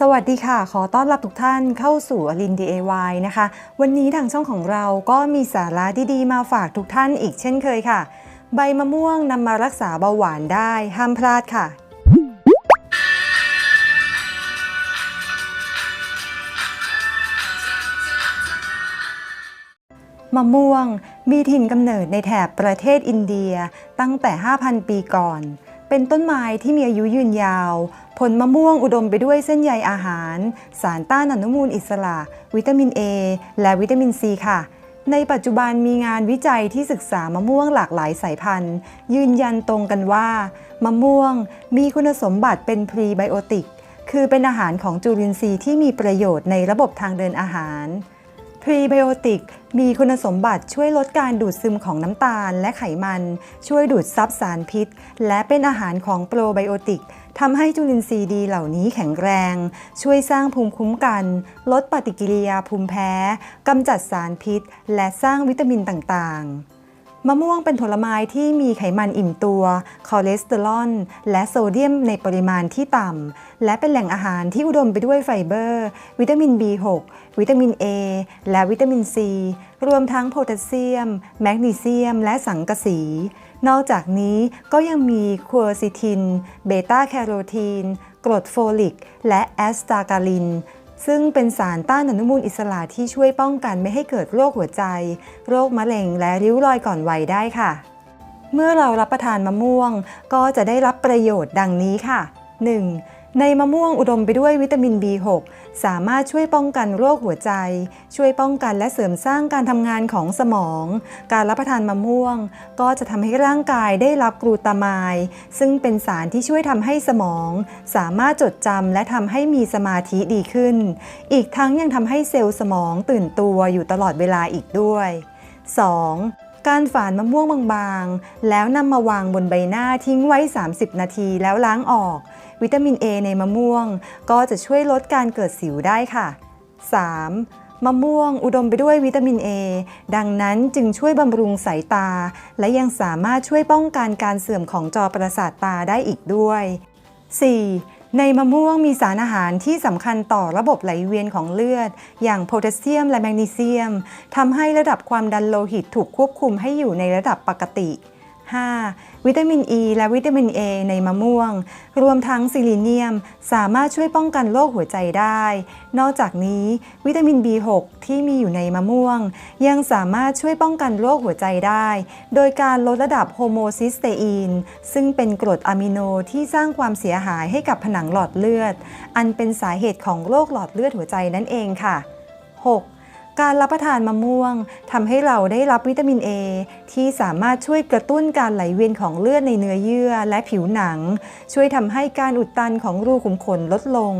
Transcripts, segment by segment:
สวัสดีค่ะ ขอต้อนรับทุกท่านเข้าสู่อลิน DIY นะคะ วันนี้ทางช่องของเราก็มีสาระดีๆ มาฝากทุกท่านอีกเช่นเคยค่ะ ใบมะม่วงนำมารักษาเบาหวานได้ห้ามพลาดค่ะมะม่วงมีถิ่นกำเนิดในแถบประเทศอินเดียตั้งแต่ 5,000 ปีก่อน เป็นต้นไม้ที่มีอายุยืนยาว ผลมะม่วงอุดมไปด้วยเส้นใยอาหาร สารต้านอนุมูลอิสระ วิตามิน A และวิตามิน C ค่ะ ในปัจจุบันมีงานวิจัยที่ศึกษามะม่วงหลากหลายสายพันธุ์ ยืนยันตรงกันว่า มะม่วงมีคุณสมบัติเป็นพรีไบโอติก คือเป็นอาหารของจุลินทรีย์ที่มีประโยชน์ในระบบทางเดินอาหาร พรีไบโอติกมีคุณสมบัติช่วยลดการดูดซึมของน้ำตาลและไขมัน ช่วยดูดซับสารพิษ และเป็นอาหารของโปรไบโอติกทำให้จุลินทรีย์ดีเหล่านี้แข็งแรง ช่วยสร้างภูมิคุ้มกัน ลดปฏิกิริยาภูมิแพ้กำจัดสารพิษ และสร้างวิตามินต่างๆ มะม่วงเป็นผลไม้ที่มีไขมันอิ่มตัวคอเลสเตอรอลและโซเดียมในปริมาณที่ต่ำ และเป็นแหล่งอาหารที่อุดมไปด้วยไฟเบอร์ วิตามิน B6 วิตามิน A และวิตามิน C รวมทั้งโพแทสเซียม แมกนีเซียม และสังกะสี นอกจากนี้ก็ยังมีควอซิทิน เบต้าแคโรทีน กรดโฟลิก และแอสตาการิน ซึ่งเป็นสารต้านอนุมูลอิสระที่ช่วยป้องกันไม่ให้เกิดโรคหัวใจ โรคมะเร็งและริ้วรอยก่อนวัยได้ค่ะ เมื่อเรารับประทานมะม่วงก็จะได้รับประโยชน์ดังนี้ค่ะ 1. ในมะม่วงอุดมไปด้วยวิตามิน B6 สามารถช่วยป้องกันโรคหัวใจ ช่วยป้องกันและเสริมสร้างการทำงานของสมอง การรับประทานมะม่วง ก็จะทำให้ร่างกายได้รับกลูตามาย ซึ่งเป็นสารที่ช่วยทำให้สมอง สามารถจดจำและทำให้มีสมาธิดีขึ้น อีกทั้งยังทำให้เซลล์สมองตื่นตัวอยู่ตลอดเวลาอีกด้วย 2. การฝานมะม่วงบางๆ แล้วนำมาวางบนใบหน้าทิ้งไว้ 30 นาทีแล้วล้างออก วิตามิน A ในมะม่วง ก็จะช่วยลดการเกิดสิวได้ค่ะ 3. มะม่วงอุดมไปด้วยวิตามิน A ดังนั้นจึงช่วยบำรุงสายตา และยังสามารถช่วยป้องกันการเสื่อมของจอประสาทตาได้อีกด้วย 4. ในมะม่วงมีสารอาหารที่สำคัญต่อระบบไหลเวียนของเลือด อย่างโพแทสเซียมและแมกนีเซียมทำให้ระดับความดันโลหิตถูกควบคุมให้อยู่ในระดับปกติ 5. วิตามิน E และวิตามิน A ในมะม่วง รวมทั้งซิลิเนียม สามารถช่วยป้องกันโรคหัวใจได้ นอกจากนี้วิตามิน B6 ที่มีอยู่ในมะม่วง ยังสามารถช่วยป้องกันโรคหัวใจได้ โดยการลดระดับโฮโมซิสเตอีน ซึ่งเป็นกรดอะมิโนที่สร้างความเสียหายให้กับผนังหลอดเลือด อันเป็นสาเหตุของโรคหลอดเลือดหัวใจนั่นเองค่ะ 6. การรับประทานมะม่วงทำให้เราได้รับวิตามิน A ที่สามารถช่วยกระตุ้นการไหลเวียนของเลือดในเนื้อเยื่อและผิวหนัง ช่วยทำให้การอุดตันของรูขุมขนลดลง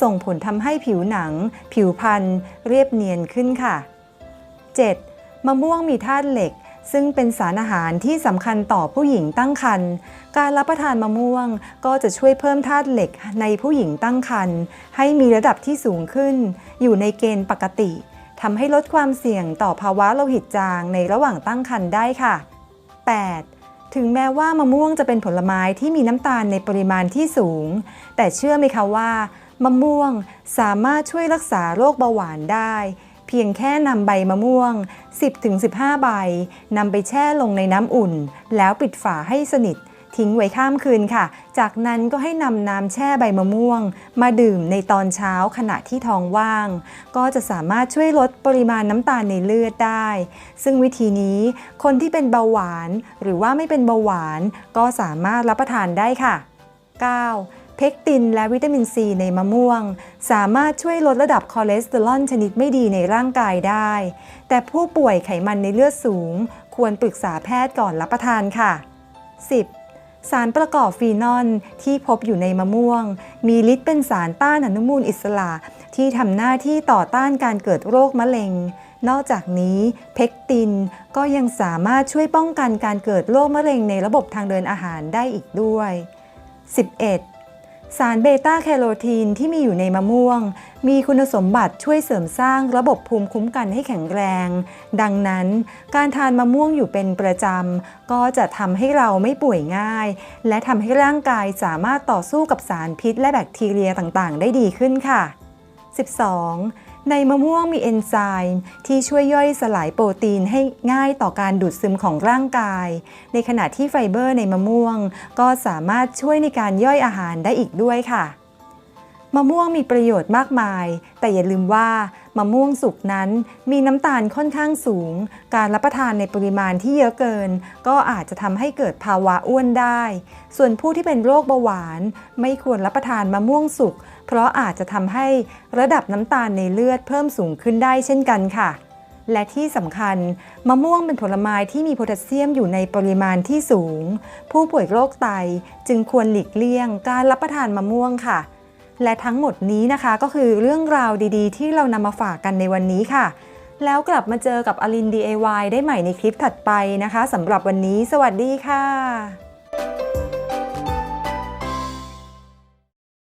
ส่งผลทำให้ผิวหนัง ผิวพรรณเรียบเนียนขึ้นค่ะ 7. มะม่วงมีธาตุเหล็กซึ่งเป็นสารอาหารที่สำคัญต่อผู้หญิงตั้งครรภ์ การรับประทานมะม่วงก็จะช่วยเพิ่มธาตุเหล็กในผู้หญิงตั้งครรภ์ให้มีระดับที่สูงขึ้น อยู่ในเกณฑ์ปกติ ทำให้ลดความเสี่ยงต่อภาวะโลหิตจางในระหว่างตั้งครรภ์ได้ค่ะ 8. ถึงแม้ว่ามะม่วงจะเป็นผลไม้ที่มีน้ำตาลในปริมาณที่สูง แต่เชื่อไหมคะว่ามะม่วงสามารถช่วยรักษาโรคเบาหวานได้ เพียงแค่นำใบมะม่วง 10-15 ใบนำไปแช่ลงในน้ำอุ่น แล้วปิดฝาให้สนิท ทิ้งไว้ข้ามคืนค่ะ จากนั้นก็ให้นำน้ำแช่ใบมะม่วง มาดื่มในตอนเช้าขณะที่ท้องว่าง ก็จะสามารถช่วยลดปริมาณน้ำตาลในเลือดได้ ซึ่งวิธีนี้คนที่เป็นเบาหวานหรือว่าไม่เป็นเบาหวาน ก็สามารถรับประทานได้ค่ะ 9. เพกตินและวิตามินซีในมะม่วง สามารถช่วยลดระดับคอเลสเตอรอลชนิดไม่ดีในร่างกายได้ แต่ผู้ป่วยไขมันในเลือดสูง ควรปรึกษาแพทย์ก่อนรับประทานค่ะ 10. สารประกอบฟีนอลที่พบอยู่ในมะม่วง มีฤทธิ์เป็นสารต้านอนุมูลอิสระ ที่ทำหน้าที่ต่อต้านการเกิดโรคมะเร็ง นอกจากนี้เพกตินก็ยังสามารถช่วยป้องกันการเกิดโรคมะเร็งในระบบทางเดินอาหารได้อีกด้วย 11. สารเบต้าแคโรทีนที่มีอยู่ในมะม่วง มีคุณสมบัติช่วยเสริมสร้างระบบภูมิคุ้มกันให้แข็งแรง ดังนั้น การทานมะม่วงอยู่เป็นประจำ ก็จะทำให้เราไม่ป่วยง่าย และทำให้ร่างกายสามารถต่อสู้กับสารพิษและแบคทีเรียต่างๆ ได้ดีขึ้นค่ะ 12. ในมะม่วงมีเอนไซม์ที่ช่วยย่อยสลายโปรตีนให้ง่ายต่อการดูดซึมของร่างกาย ในขณะที่ไฟเบอร์ในมะม่วง ก็สามารถช่วยในการย่อยอาหารได้อีกด้วยค่ะ มะม่วงมีประโยชน์มากมาย แต่อย่าลืมว่ามะม่วงสุกนั้นมีน้ำตาลค่อนข้างสูง การรับประทานในปริมาณที่เยอะเกิน ก็อาจจะทำให้เกิดภาวะอ้วนได้ ส่วนผู้ที่เป็นโรคเบาหวาน ไม่ควรรับประทานมะม่วงสุก เพราะอาจจะทำให้ระดับน้ำตาลในเลือดเพิ่มสูงขึ้นได้เช่นกันค่ะ และที่สำคัญมะม่วงเป็นผลไม้ที่มีโพแทสเซียมอยู่ในปริมาณที่สูง ผู้ป่วยโรคไตจึงควรหลีกเลี่ยง การรับประทานมะม่วงค่ะ และทั้งหมดนี้นะคะก็คือเรื่องราวดีๆ ที่เรานำมาฝากกันในวันนี้ค่ะ แล้วกลับมาเจอกับอลิน DIY ได้ใหม่ในคลิปถัดไปนะคะสำหรับวันนี้ สวัสดีค่ะ